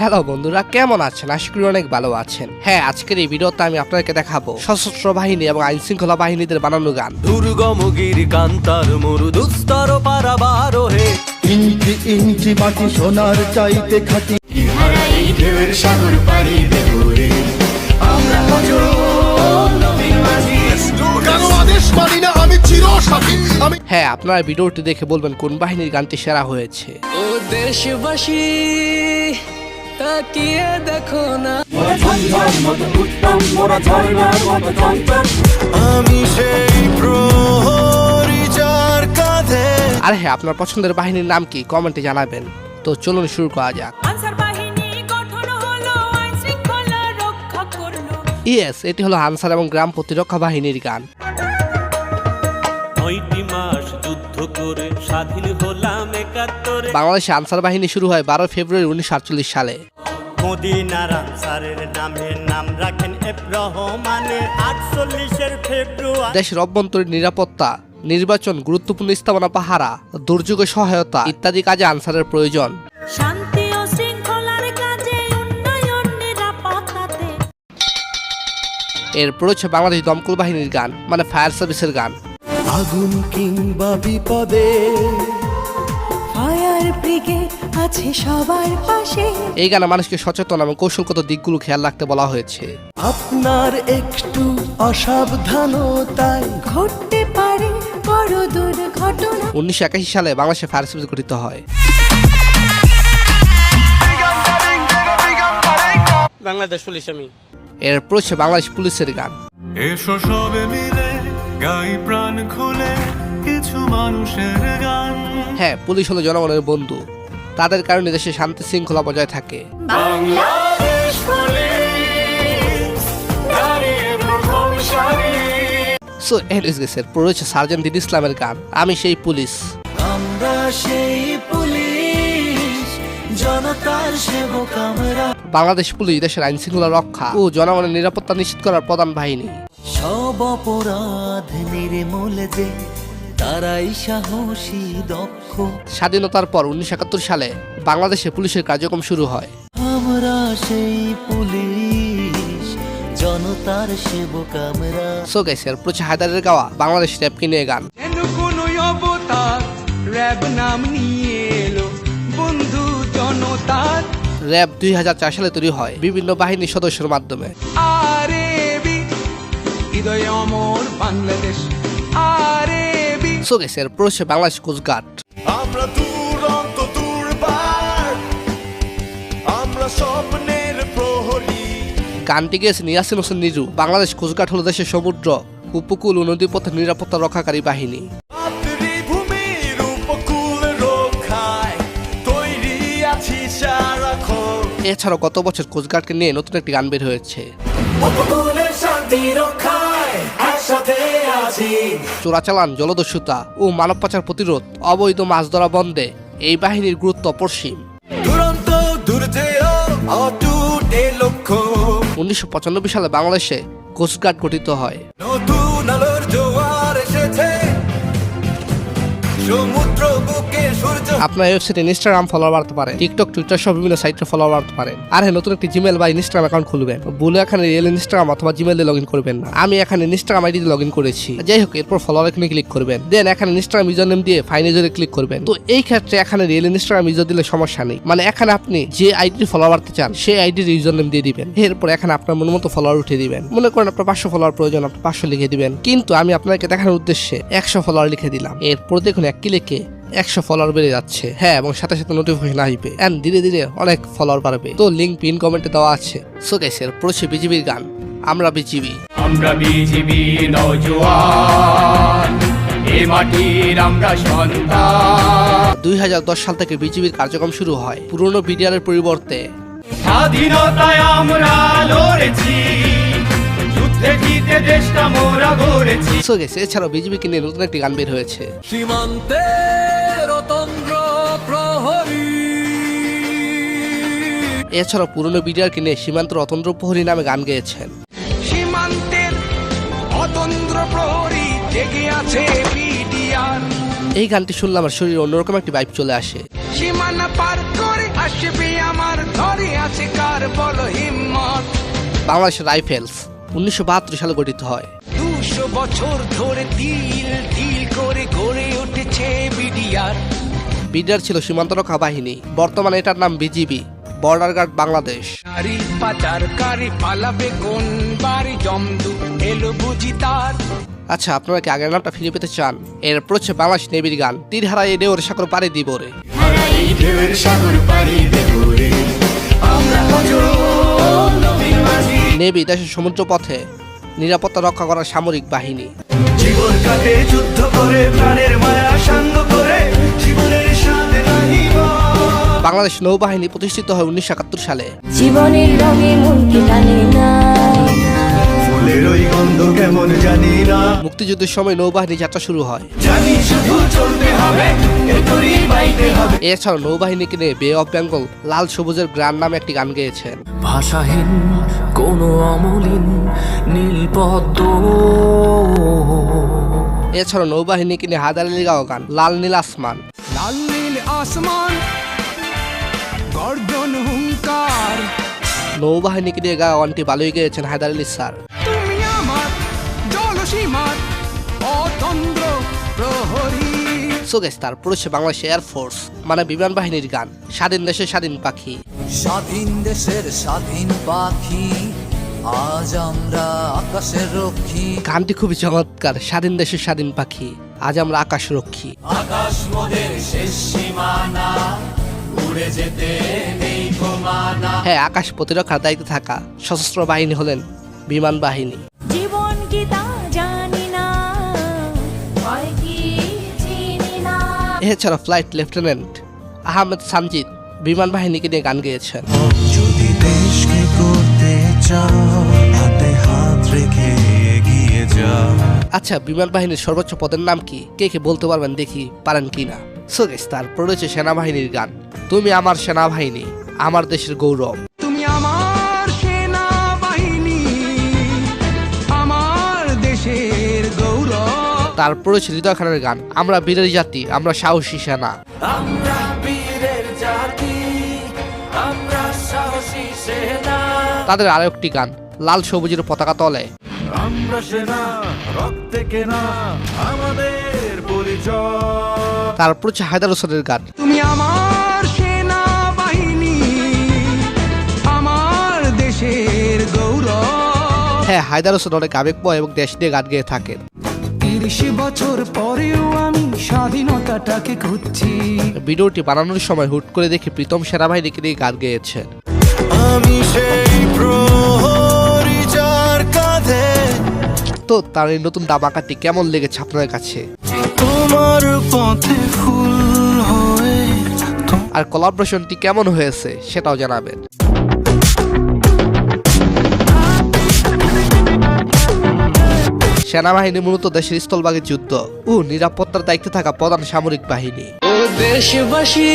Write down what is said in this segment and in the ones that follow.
Hello বন্ধুরা কেমন আছেন? আশা করি অনেক ভালো আছেন। হ্যাঁ আজকের এই ভিডিওতে আমি আপনাদেরকে দেখাবো সশস্ত্র বাহিনী এবং আইন শৃঙ্খলা বাহিনীদের বানানো গান। দুর্গম গির কান্তার মরু দুস্তর পারাবার হে ইঞ্চি ইঞ্চি মাটি সোনার চাইতে খাটি। ঢেউয়ের সাগর পাড়ি দেবরে আমরা অজর নবীর মাঝি। কেন আদেশ মানি না আমি চির স্বাধীন আমি হ্যাঁ আপনারা ভিডিওটি দেখে বলবেন কোন বাহিনীর গানটি সেরা হয়েছে। ও দেশবাসী তাকিয়ে দেখো না। আমি সেই প্রহরী যার কাঁধে। আর হ্যাঁ আপনার পছন্দের বাহিনীর নাম কি? কমেন্টে জানাবেন। তো চলুন শুরু করা যাক। আনসার বাহিনী গঠন হলো আইন শৃঙ্খলা রক্ষা করল। ইয়েস এটি হলো আনসার এবং গ্রাম প্রতিরক্ষা বাহিনীর গান। নয়টি মাস স্বাধীন হলাম একাত্তরে। বাংলাদেশে আনসার বাহিনী শুরু হয় বারো ফেব্রুয়ারি উনিশশো আটচল্লিশ সালে। মদিনার আনসারের নামে নাম রাখেন এফ রহমানের আটচল্লিশের ফেব্রুয়ারি দেশের অভ্যন্তরীণ নিরাপত্তা নির্বাচন গুরুত্বপূর্ণ স্থাপনা পাহারা দুর্যোগে সহায়তা ইত্যাদি কাজে আনসারের প্রয়োজন। শান্তি ও শৃঙ্খলার কাজে উন্নয়ন নিরাপত্তাতে। এরপর হচ্ছে বাংলাদেশ দমকল বাহিনীর গান মানে ফায়ার সার্ভিসের গান। আগুন কিংবা বিপদে। ফায়ার ব্রিগেড আছে সবার পাশে। এই গানে মানুষকে সচেতন এবং কৌশলগত দিকগুলো খেয়াল রাখতে বলা হয়েছে। আপনার একটু অসাবধানতায়। ঘটতে পারে বড় দুর্ঘটনা। উনিশশো একাশি সালে বাংলাদেশে ফায়ার সার্ভিস গঠিত হয়। বাংলাদেশ পুলিশ আমি। এরপর হচ্ছে বাংলাদেশ পুলিশের গান। এসো সবে মিলে গাই প্রাণ খুলে কিছু মানুষের গান। হ্যাঁ পুলিশ হলো জনগণের বন্ধু। তাদের কারণে দেশে শান্তি শৃঙ্খলা বজায় থাকে। বাংলাদেশ পুলিশ দাঁড়িয়ে সো গেছে এরপর সার্জেন্ট দিন ইসলামের গান আমি সেই পুলিশ। আমরা সেই পুলিশ জনতার সেবক আমরা। বাংলাদেশ পুলিশ দেশের আইন শৃঙ্খলা রক্ষা ও জনগণের নিরাপত্তা নিশ্চিত করার প্রধান বাহিনী। সব অপরাধ নির্মূল যে তারাই সাহসী দক্ষ। স্বাধীনতার পর উনিশশো একাত্তর সালে বাংলাদেশে পুলিশের কার্যক্রম শুরু হয়। আমরা সেই পুলিশ জনতার সেবক আমরা। সো গেছে এরপর হচ্ছে হায়দারের গাওয়া বাংলাদেশ র্যাপকে নিয়ে গান। কোনো অবতার র্যাব নাম নিয়ে এলো। বন্ধু জনতার। র্যাব দুই সালে তৈরি হয় বিভিন্ন বাহিনীর সদস্যের মাধ্যমে। হৃদয় অমর বাংলাদেশ। আরে বাংলাদেশ কোস্টগার্ড আমরা দুরন্ত দুর্বার আমরা স্বপ্নের প্রহরী। গানটি হোসেন নিরু বাংলাদেশ কোস্টগার্ড হলো দেশের সমুদ্র উপকূল ও নদীপথের নিরাপত্তা রক্ষাকারী বাহিনী। এছাড়াও গত বছর কোস্টগার্ডকে নিয়ে নতুন একটি গান বের হয়েছে। উপকূলের শান্তি রক্ষায় একসাথে আছি। চোরাচালান জলদস্যুতা ও মানব পাচার প্রতিরোধ অবৈধ মাছ ধরা বন্ধে এই বাহিনীর গুরুত্ব অপরিসীম। উনিশশো পঁচানব্বই সালে বাংলাদেশে কোস্টগার্ড গঠিত হয়। নতুন আলোর জোয়ার এসেছে। সমুদ্র বুকে আপনার ওয়েবসাইটে ইনস্টাগ্রাম ফলোয়ার বাড়তে পারেন টিকটক টুইটার সব বিভিন্ন সাইটে ফলোয়ার বাড়তে পারে। আর হ্যাঁ নতুন একটি জিমেল বা ইনস্টাগ্রাম অ্যাকাউন্ট খুলবেন। বলে এখানে রিয়েল ইনস্টাগ্রাম অথবা জিমেল লগ ইন করবেন না। আমি এখানে ইনস্টাগ্রাম আইডি লগ ইন করেছি। যাই হোক, এরপর ফলোয়ার এখানে ক্লিক করবেন। দেন এখানে ইনস্টাগ্রাম ইউজার নেম দিয়ে ফাইন ইউজারে ক্লিক করবেন। তো এই ক্ষেত্রে এখানে রিয়েল ইনস্টাগ্রাম ইউজার দিলে সমস্যা নেই। মানে এখানে আপনি যে আইডি ফলোয়ার বাড়তে চান, সেই আইডির ইউজার নেম দিয়ে দিবেন। এরপর এখানে আপনার মন মতো ফলোয়ার উঠে দিবেন। মনে করেন আপনার পাঁচশো ফলোয়ার প্রয়োজন, আপনি পাঁচশো লিখে দিবেন। কিন্তু আমি আপনাকে দেখানোর উদ্দেশ্যে একশো ফলোয়ার লিখে দিলাম। এরপর দেখুন এক ক্লিকে একশো ফলোয়ার বেড়ে যাচ্ছে। হ্যাঁ এবং সাথে সাথে নোটিফিকেশন আসবে। অ্যান্ড ধীরে ধীরে অনেক ফলোয়ার বাড়বে। তো লিঙ্ক পিন কমেন্টে দেওয়া আছে। সো গাইসের প্রচুর বিজিবির গান। আমরা বিজিবি। আমরা বিজিবি নজওয়ান এ মাটির আমরা সন্তান। দুই হাজার দশ সাল থেকে বিজিবির কার্যক্রম শুরু হয়। পুরনো বিডিআরের পরিবর্তে। স্বাধীনতায় আমরা লড়েছি। যুদ্ধে জিতে দেশটা মোরা গড়েছি। সো গেছে এছাড়াও বিজিবিকে নিয়ে নতুন একটি গান বের হয়েছে। সীমান্তের এছাড়াও পুরনো বিডিআরকে নিয়ে সীমান্ত রতন্দ্র প্রহরী নামে গান গেয়েছেন। সীমান্তের অতন্দ্র প্রহরী জেগে আছে বিডিআর এই গানটি শুনলে আমার শরীরে অন্যরকম একটি বাইক চলে আসে। সীমানা পার করে আসবে আমার ধরে আছে বাংলাদেশের রাইফেলস উনিশশো বাহাত্তর সালে গঠিত হয়। দুশো বছর ধরে তিল তিল করে গড়ে উঠেছে বিডিআর বিডিআর ছিল সীমান্তরক্ষা বাহিনী। বর্তমানে এটার নাম বিজিবি। Border guard Bangladesh. আচ্ছা আপনারা কি আগের নামটা ফিরে পেতে চান? এরপর হচ্ছে বাংলাদেশ নেভির গান। তীর হারাই ডেওর সাগর পাড়ি দিব রে। নেভি দেশের সমুদ্র পথে নিরাপত্তা রক্ষা করার সামরিক বাহিনী। জীবন কাটে যুদ্ধ করে প্রাণের মায়া সাঙ্গ করে জীবনের বাংলাদেশ নৌবাহিনী প্রতিষ্ঠিত হয় উনিশশো একাত্তর সালে। জীবনের রঙে মনকে টানে না। ফুলের ওই গন্ধ কেমন জানি না। মুক্তিযুদ্ধের সময় নৌবাহিনী যাত্রা শুরু হয়। জানি শুধু চলতে হবে এতরি বাইতে হবে। এছাড়াও নৌবাহিনীকে নিয়ে বে অফ বেঙ্গল লাল সবুজের গ্রান নামে একটি গান গেয়েছেন। ভাষাহীন কোন অমলিন নীল পদ্ম এছাড়াও নৌবাহিনীকে নিয়ে হায়দার আলী গাওয়া গান লাল নীল আসমান। লাল নীল আসমান গর্জন হুঙ্কার। নৌবাহিনীকে নিয়ে গাওয়া গানটি ভালোই গেয়েছেন হায়দার আলী স্যার। তুমি আমার জলসীমার অতন্দ্র প্রহরী। সো গেস তারপর হচ্ছে বাংলাদেশ এয়ারফোর্স মানে বিমান বাহিনীর গান। স্বাধীন দেশের স্বাধীন পাখি। স্বাধীন দেশের স্বাধীন পাখি আজ আমরা আকাশের রক্ষী। গানটি খুবই চমৎকার স্বাধীন দেশের স্বাধীন পাখি আজ আমরা আকাশ রক্ষী আকাশ মোদের শেষ সীমানা। উড়ে যেতে নেই কমানা হ্যাঁ আকাশ প্রতিরক্ষার দায়িত্বে থাকা সশস্ত্র বাহিনী হলেন বিমান বাহিনী। জীবন কি তা জানি না এছাড়া ফ্লাইট লেফটেন্যান্ট আহমেদ সানজিদ বিমান বাহিনীকে নিয়ে গান গেয়েছেন। যদি দেশকে করতে চাও হাতে হাত রেখে এগিয়ে যাও। আচ্ছা বিমান বাহিনীর সর্বোচ্চ পদের নাম কি? কে কে বলতে পারবেন দেখি পারেন কি না সো গেস তারপর রয়েছে সেনাবাহিনীর গান। তুমি আমার সেনাবাহিনী আমার দেশের গৌরব। তুমি আমার সেনাবাহিনী আমার দেশের গৌরব। তারপর রয়েছে হৃদয় খানের গান আমরা বীরের জাতি আমরা সাহসী সেনা। আমরা বীরের জাতি আমরা সাহসী সেনা। তাদের আরও একটি গান লাল সবুজের পতাকা তলে। আমরা সেনা রক্তে কেনা আমাদের পরিচয়। তারপর হচ্ছে হায়দার হোসেনের গান। তুমি আমার হ্যাঁ হায়দার হোসেন অনেক আবেগময় এবং দেশ নিয়ে গান গেয়ে থাকেন তিরিশ বছর পরেও আমি স্বাধীনতাটাকে খুঁজছি। ভিডিওটি বানানোর সময় হুট করে দেখি প্রীতম সেনাবাহিনীকে নিয়ে গান গেয়েছেন। আমি সেই প্রহরী যার কাঁধে। তো তার এই নতুন দামাকাটি কেমন লেগেছে আপনাদের কাছে? তোমার পথে ফুল হয়ে আর কোলাবরেশনটি কেমন হয়েছে সেটাও জানাবেন। সেনাবাহিনী মূলত দেশের স্থলভাগের যুদ্ধ ও নিরাপত্তার দায়িত্বে থাকা প্রধান সামরিক বাহিনী। ও দেশবাসী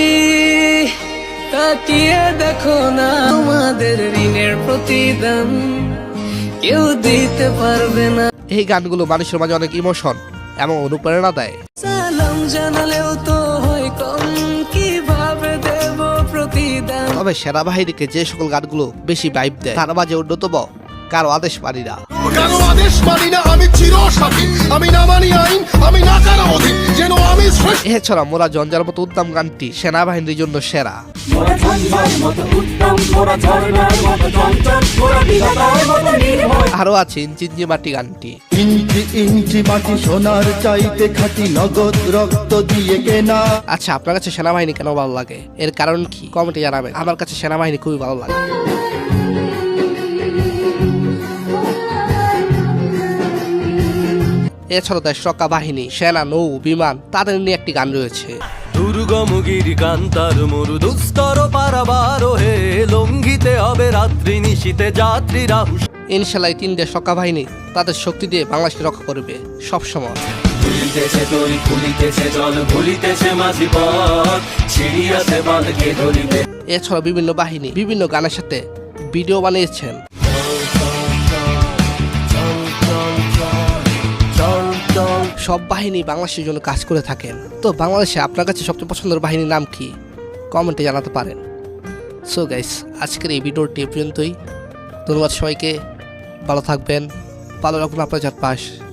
তাকিয়ে দেখো না তোমাদের ঋণের প্রতিদান। কেউ দিতে পারবে না। এই গানগুলো মানুষের মাঝে অনেক ইমোশন এবং অনুপ্রেরণা দেয়। সালাম জানালেও তো হয় কম কীভাবে দেব প্রতিদান? তবে সেনাবাহিনীকে যে সকল গানগুলো বেশি বাইব দেয় তার মাঝে অন্যতম কারও আদেশ মানি না। কারও আদেশ মানি না আমি চির সাথী আমি না মানি আইন আমি না কারও অধীন যেন আমি এছাড়া মোরা জঞ্জার মতো উদ্দাম গানটি সেনাবাহিনীর জন্য সেরা। আরও আছে ইঞ্চিঞ্জি মাটি গানটি। ইঞ্চি ইঞ্চি মাটি সোনার চাইতে খাটি নগদ রক্ত দিয়ে কেনা। আচ্ছা আপনার কাছে সেনাবাহিনী কেন ভালো লাগে? এর কারণ কি? কমেন্টে জানাবেন। আমার কাছে সেনাবাহিনী খুবই ভালো লাগে। এছাড়াও দেশ রক্ষা বাহিনী সেনা নৌ বিমান তাদের নিয়ে একটি গান রয়েছে। দুর্গম কান্তার মরু দুস্তর পারাবার হে লঙ্ঘিতে হবে রাত্রি নিশীতে যাত্রীরা ইনশাল্লাহ তিন দেশ রক্ষা বাহিনী তাদের শক্তি দিয়ে বাংলাদেশকে রক্ষা করবে সব সময় খুলিতেছে তরি খুলিতেছে জল ভুলিতেছে মাঝি পথ ছিড়িয়াছে বাঁধকে ধরিবে। এছাড়াও বিভিন্ন বাহিনী বিভিন্ন গানের সাথে ভিডিও বানিয়েছেন। সব বাহিনী বাংলাদেশের জন্য কাজ করে থাকেন। তো বাংলাদেশে আপনার কাছে সবচেয়ে পছন্দের বাহিনীর নাম কি? কমেন্টে জানাতে পারেন। সো গাইস আজকের এই ভিডিওটি পর্যন্তই। ধন্যবাদ সবাইকে। ভালো থাকবেন। ভালো রাখুন আপনার চারপাশ।